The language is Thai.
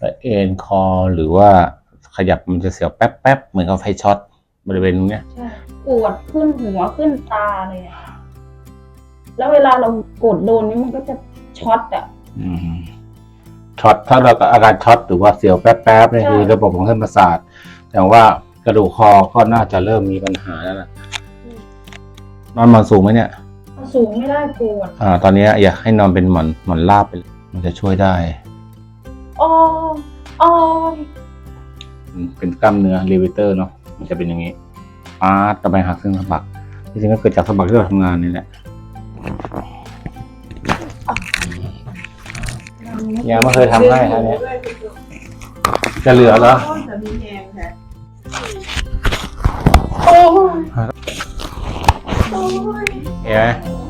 แล้วเอ็นคอหรือว่าขยับมันจะเสียวแป๊บแป๊บๆเหมือนกับไฟช็อตบริเวณตรงเนี้ย ใช่ปวดขึ้นหัวขึ้นตาเลยอะแล้วเวลาเรากดโดนนี่มันก็จะช็อตอะอืมช็อตถ้าเราก็อาการช็อตหรือว่าเสียวแป๊บแป๊บๆเนี่ยใช่คือระบบของเส้นประสาท แต่ว่ากระดูกคอก็น่าจะเริ่มมีปัญหาแล้วนะนอนหมอนสูงไหมเนี่ย สูงไม่ได้ปวดอ่า ตอนนี้อยากให้นอนเป็นหมอนหมอนราบไปเลยมันจะช่วยได้ อ๋ออ๋ออืมเป็นกล้ามเนื้อรีเวเตอร์เนาะมันจะเป็นอย่างนี้ปาดตะไปหักเส้นสะบักจริงๆก็เกิดจากสะบักที่เราทำงานนี่แหละยังไม่เคยทำให้ท่านนี้จะเหลือเหรอจะมีแหงแท้โอ้ยเห็นไหมโ